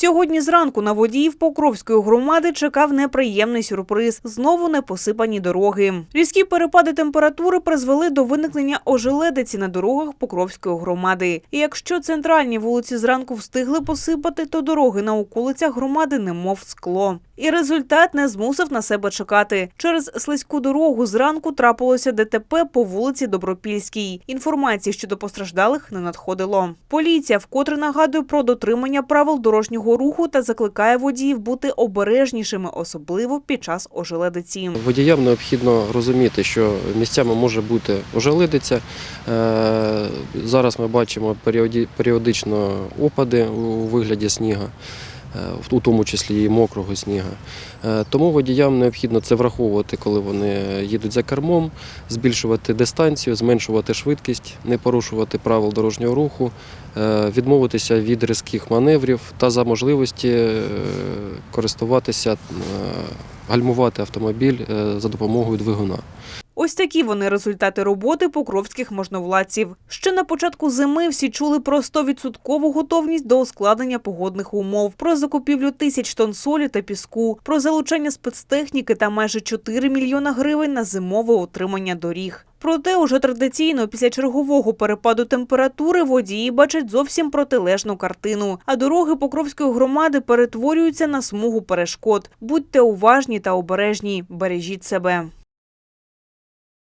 Сьогодні зранку на водіїв Покровської громади чекав неприємний сюрприз. Знову непосипані дороги. Різкі перепади температури призвели до виникнення ожеледиці на дорогах Покровської громади. І якщо центральні вулиці зранку встигли посипати, то дороги на околицях громади немов скло. І результат не змусив на себе чекати. Через слизьку дорогу зранку трапилося ДТП по вулиці Добропільській. Інформації щодо постраждалих не надходило. Поліція вкотре нагадує про дотримання правил дорожнього руху та закликає водіїв бути обережнішими, особливо під час ожеледиці. Водіям необхідно розуміти, що місцями може бути ожеледиця. Е, Зараз ми бачимо періодично опади у вигляді сніга, у тому числі і мокрого сніга. Е, Тому водіям необхідно це враховувати, коли вони їдуть за кермом, збільшувати дистанцію, зменшувати швидкість, не порушувати правил дорожнього руху, е, відмовитися від різких маневрів та за можливості е, користуватися, е, гальмувати автомобіль е, за допомогою двигуна. Ось такі вони результати роботи покровських можновладців. Ще на початку зими всі чули про 100% готовність до ускладнення погодних умов, про закупівлю тисяч тонн солі та піску, про залучення спецтехніки та майже 4 мільйона гривень на зимове утримання доріг. Проте уже традиційно після чергового перепаду температури водії бачать зовсім протилежну картину. А дороги Покровської громади перетворюються на смугу перешкод. Будьте уважні та обережні, бережіть себе.